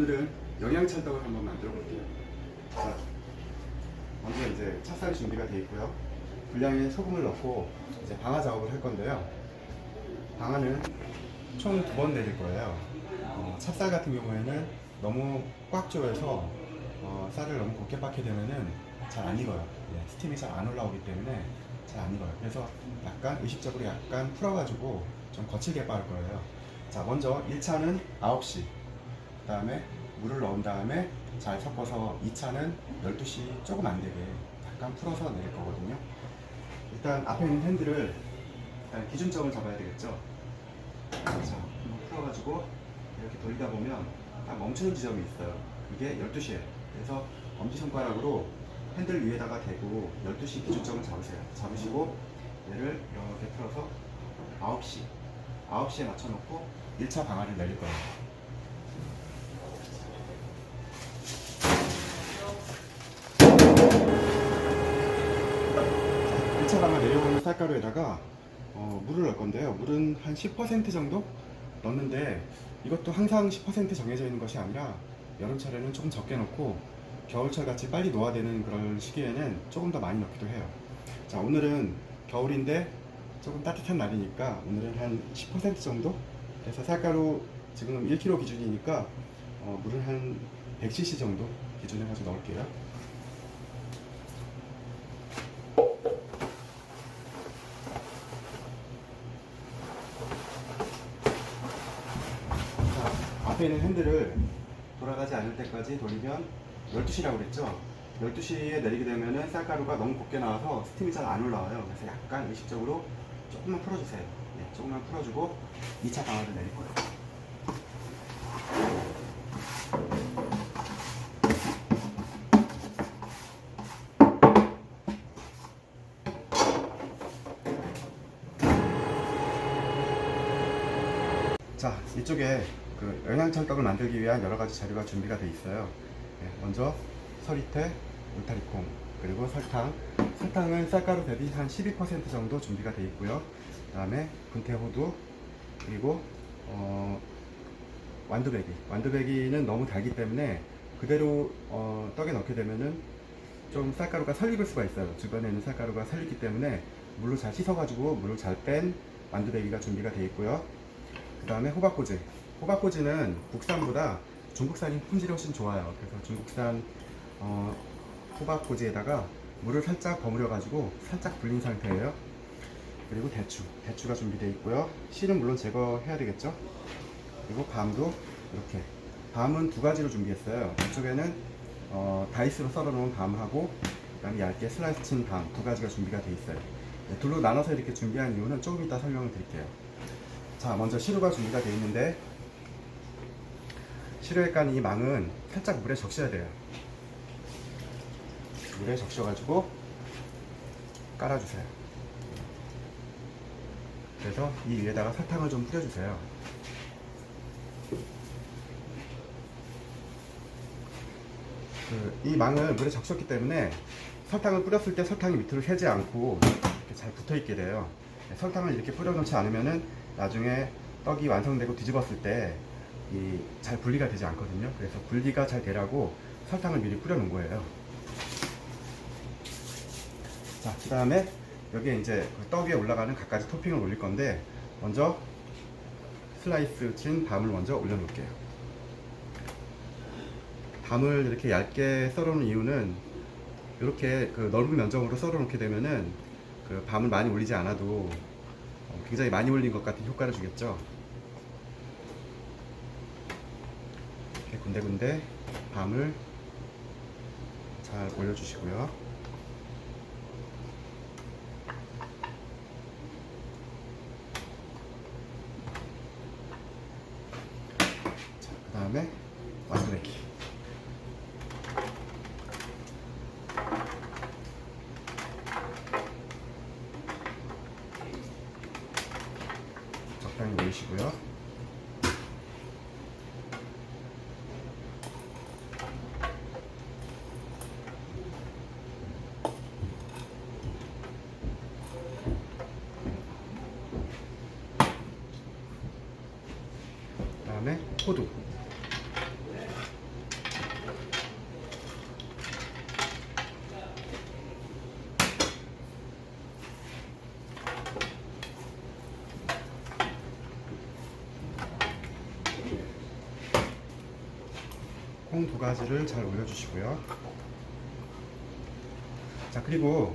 오늘은 영양 찰떡을 한번 만들어 볼게요. 자, 먼저 이제 찹쌀이 준비가 되어 있고요. 분량에 소금을 넣고 이제 방아 작업을 할 건데요. 방아는 총 두 번 내릴 거예요. 어, 찹쌀 같은 경우에는 너무 꽉 조여서 어, 쌀을 너무 곱게 빻게 되면은 잘 안 익어요. 예, 스팀이 잘 안 올라오기 때문에 잘 안 익어요. 그래서 약간 의식적으로 약간 풀어가지고 좀 거칠게 빻을 거예요. 자, 먼저 1차는 9시, 그 다음에 물을 넣은 다음에 잘 섞어서 2차는 12시 조금 안 되게 약간 풀어서 내릴 거거든요. 일단 앞에 있는 핸들을 일단 기준점을 잡아야 되겠죠. 자, 풀어가지고 이렇게 돌리다 보면 딱 멈추는 지점이 있어요. 이게 12시예요. 그래서 엄지손가락으로 핸들 위에다가 대고 12시 기준점을 잡으세요. 잡으시고 얘를 이렇게 풀어서 9시, 9시에 맞춰놓고 1차 방아를 내릴 거예요. 자, 1차 방아 내려오는 쌀가루에다가 어, 물을 넣을 건데요. 물은 한 10% 정도 넣는데 이것도 항상 10% 정해져 있는 것이 아니라 여름철에는 조금 적게 넣고 겨울철 같이 빨리 녹아되는 그런 시기에는 조금 더 많이 넣기도 해요. 자, 오늘은 겨울인데 조금 따뜻한 날이니까 오늘은 한 10% 정도? 그래서 쌀가루 지금 1kg 기준이니까 어, 물을 한 100cc 정도 기준에 가지고 넣을게요. 앞에 있는 핸들을 돌아가지 않을 때까지 돌리면 12시라고 그랬죠? 12시에 내리게 되면은 쌀가루가 너무 곱게 나와서 스팀이 잘 안 올라와요. 그래서 약간 의식적으로 조금만 풀어주세요. 네, 조금만 풀어주고 2차 방아를 내릴 거예요. 자, 이쪽에 그 영양철 떡을 만들기 위한 여러 가지 재료가 준비가 되어 있어요. 네, 먼저 서리태, 울타리콩, 그리고 설탕. 설탕은 쌀가루 대비 한 12% 정도 준비가 되어 있고요. 그 다음에 분태호두, 그리고 어, 완두배기. 완두배기는 너무 달기 때문에 그대로 어, 떡에 넣게 되면은 좀 쌀가루가 설익을 수가 있어요. 주변에 있는 쌀가루가 설익기 때문에 물로 잘 씻어가지고 물을 잘 뺀 완두배기가 준비가 되어 있고요. 그 다음에 호박꼬지. 호박꼬지는 국산보다 중국산이 품질이 훨씬 좋아요. 그래서 중국산 어, 호박꼬지에다가 물을 살짝 버무려 가지고 살짝 불린 상태예요. 그리고 대추. 대추가 준비되어 있고요. 씨는 물론 제거해야 되겠죠. 그리고 밤도 이렇게. 밤은 두 가지로 준비했어요. 이쪽에는 어, 다이스로 썰어 놓은 밤하고 그다음에 얇게 슬라이스 친 밤 두 가지가 준비가 되어 있어요. 네, 둘로 나눠서 이렇게 준비한 이유는 조금 이따 설명을 드릴게요. 자, 먼저 시루가 준비가 되어 있는데 시루에 깐 이 망은 살짝 물에 적셔야 돼요. 물에 적셔가지고 깔아주세요. 그래서 이 위에다가 설탕을 좀 뿌려주세요. 그, 이 망을 물에 적셨기 때문에 설탕을 뿌렸을 때 설탕이 밑으로 새지 않고 이렇게 잘 붙어 있게 돼요. 네, 설탕을 이렇게 뿌려놓지 않으면은 나중에 떡이 완성되고 뒤집었을 때이 잘 분리가 되지 않거든요. 그래서 분리가 잘 되라고 설탕을 미리 뿌려 놓은 거예요. 자, 그 다음에 여기에 이제 그떡 위에 올라가는 갖가지 토핑을 올릴 건데 먼저 슬라이스 친 밤을 먼저 올려 놓을게요. 밤을 이렇게 얇게 썰어 놓은 이유는 이렇게 그 넓은 면적으로 썰어 놓게 되면은 그 밤을 많이 올리지 않아도 어, 굉장히 많이 올린 것 같은 효과를 주겠죠. 이렇게 군데군데 밤을 잘 올려주시고요. 자, 그 다음에 완두내기. 포도 콩 두 가지를 잘 올려주시고요. 자 그리고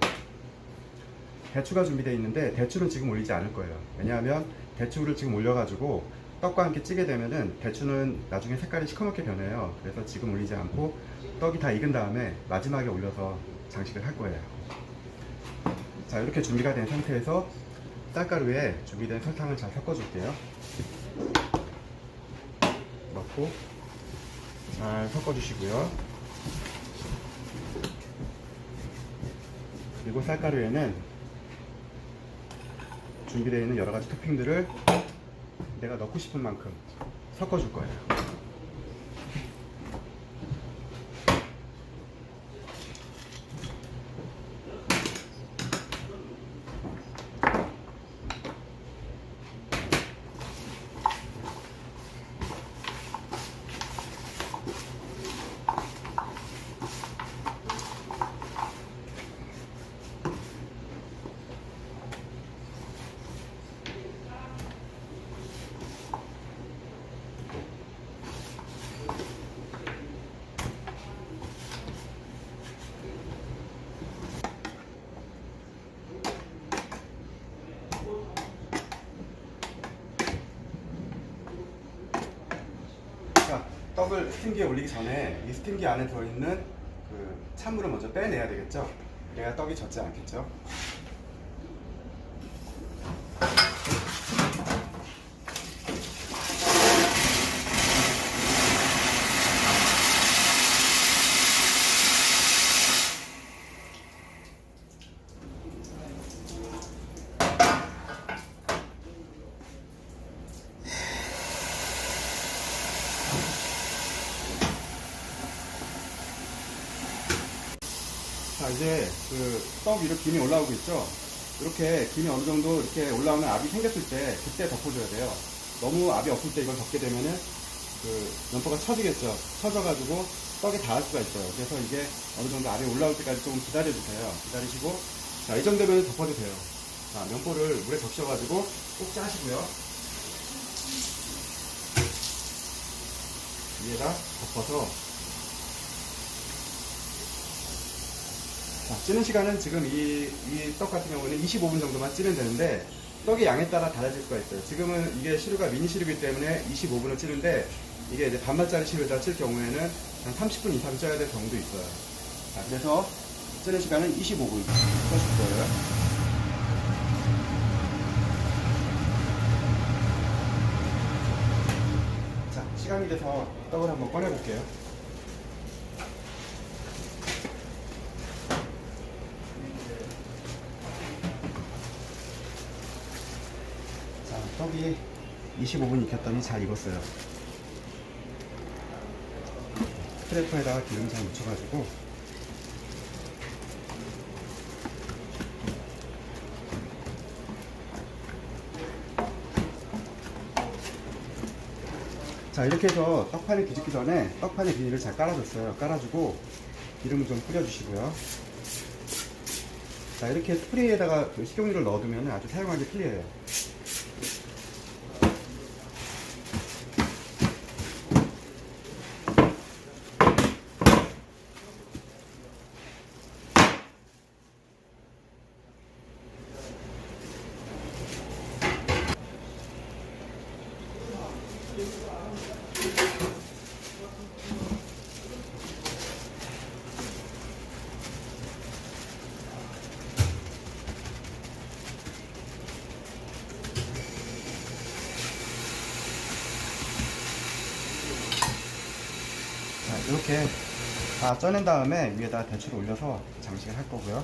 대추가 준비되어 있는데 대추는 지금 올리지 않을 거예요. 왜냐하면 대추를 지금 올려가지고 떡과 함께 찌게 되면은 대추는 나중에 색깔이 시커멓게 변해요. 그래서 지금 올리지 않고 떡이 다 익은 다음에 마지막에 올려서 장식을 할 거예요. 자 이렇게 준비가 된 상태에서 쌀가루에 준비된 설탕을 잘 섞어줄게요. 넣고 잘 섞어주시고요. 그리고 쌀가루에는 준비되어 있는 여러 가지 토핑들을 내가 넣고 싶은 만큼 섞어줄 거예요. 자, 떡을 스팀기에 올리기 전에 이 스팀기 안에 들어있는 그 찬물을 먼저 빼내야 되겠죠? 그래야 떡이 젖지 않겠죠? 이제 그 떡 위로 김이 올라오고 있죠? 이렇게 김이 어느 정도 이렇게 올라오는 압이 생겼을 때 그때 덮어줘야 돼요. 너무 압이 없을 때 이걸 덮게 되면은 그 면포가 처지겠죠. 처져가지고 떡에 닿을 수가 있어요. 그래서 이게 어느 정도 압이 올라올 때까지 조금 기다려주세요. 기다리시고 자, 이 정도면 덮어도 돼요. 자, 면포를 물에 적셔가지고 꼭 짜시고요. 위에다 덮어서 자, 찌는 시간은 지금 이, 이 떡 같은 경우는 25분 정도만 찌면 되는데, 떡의 양에 따라 달라질 수가 있어요. 지금은 이게 시루가 미니 시루이기 때문에 25분을 찌는데, 이게 이제 반마짜리 시루에다 찔 경우에는 한 30분 이상 쪄야 될 경우도 있어요. 자, 그래서 찌는 시간은 25분 써줄 거예요. 자, 시간이 돼서 떡을 한번 꺼내볼게요. 자, 떡이 25분 익혔더니 잘 익었어요. 프라이팬에다가 기름 잘 묻혀가지고 자 이렇게 해서 떡판을 뒤집기 전에 떡판에 비닐을 잘 깔아줬어요. 깔아주고 기름을 좀 뿌려주시고요. 자 이렇게 스프레이에다가 그 식용유를 넣어두면 아주 사용하기 편리해요. 이렇게 다 쪄낸 다음에 위에다 대추를 올려서 장식을 할 거고요.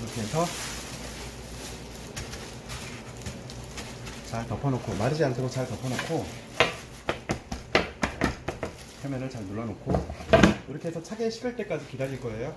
이렇게 해서 잘 덮어놓고 마르지 않도록 잘 덮어놓고 표면을 잘 눌러놓고 이렇게 해서 차게 식을 때까지 기다릴 거예요.